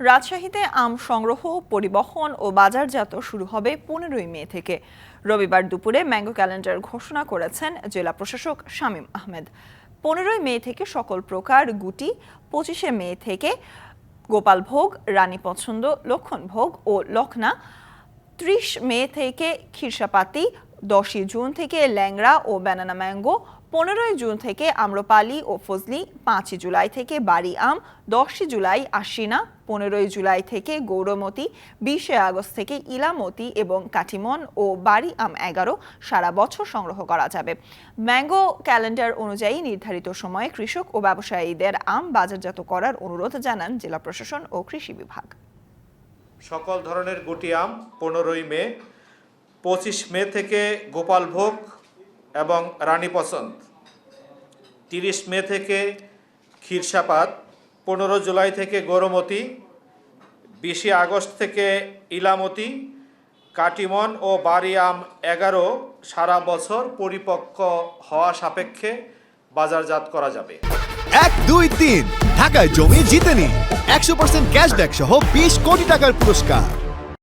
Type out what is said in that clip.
রাজশাহীতে আম সংগ্রহ, পরিবহন ও বাজারজাত শুরু হবে পনেরোই মে থেকে। রবিবার দুপুরে ম্যাঙ্গো ক্যালেন্ডার ঘোষণা করেছেন জেলা প্রশাসক শামীম আহমেদ। পনেরোই মে থেকে সকল প্রকার গুটি, পঁচিশে মে থেকে গোপালভোগ রানী পছন্দ লক্ষণভোগ ও লখনা, ত্রিশ মে থেকে খিরসাপাতি দশই জুন থেকে ল্যাংড়া ও ব্যানানা ম্যাঙ্গো, পনেরোই জুন থেকে আম্রপালি ও ফজলি, পাঁচই জুলাই থেকে বাড়ি আম, দশই জুলাই আশিনা পনেরোই জুলাই থেকে গৌরমতি বিশে আগস্ট থেকে ইলামতি এবং কাঠিমন ও বাড়ি আম এগারো সারা বছর সংগ্রহ করা যাবে। ম্যাঙ্গো ক্যালেন্ডার অনুযায়ী নির্ধারিত সময়ে কৃষক ও ব্যবসায়ীদের আম বাজারজাত করার অনুরোধ জানান জেলা প্রশাসন ও কৃষি বিভাগ। সকল ধরনের গুটি আম পনেরোই মে পঁচিশ মে থেকে গোপাল ভোগ এবং রানী পছন্দ তিরিশ মে থেকে ক্ষীরসাপাত, পনেরো জুলাই থেকে গৌরমতি, বিশে আগস্ট থেকে ইলামতি, কাটিমন ও বাড়ি আম এগারো সারা বছর পরিপক্ক হওয়া সাপেক্ষে বাজারজাত করা যাবে। এক, দুই, তিন, ঢাকায় জমি জিতে নিন একশো পার্সেন্ট ক্যাশব্যাক সহ বিশ কোটি টাকার পুরস্কার।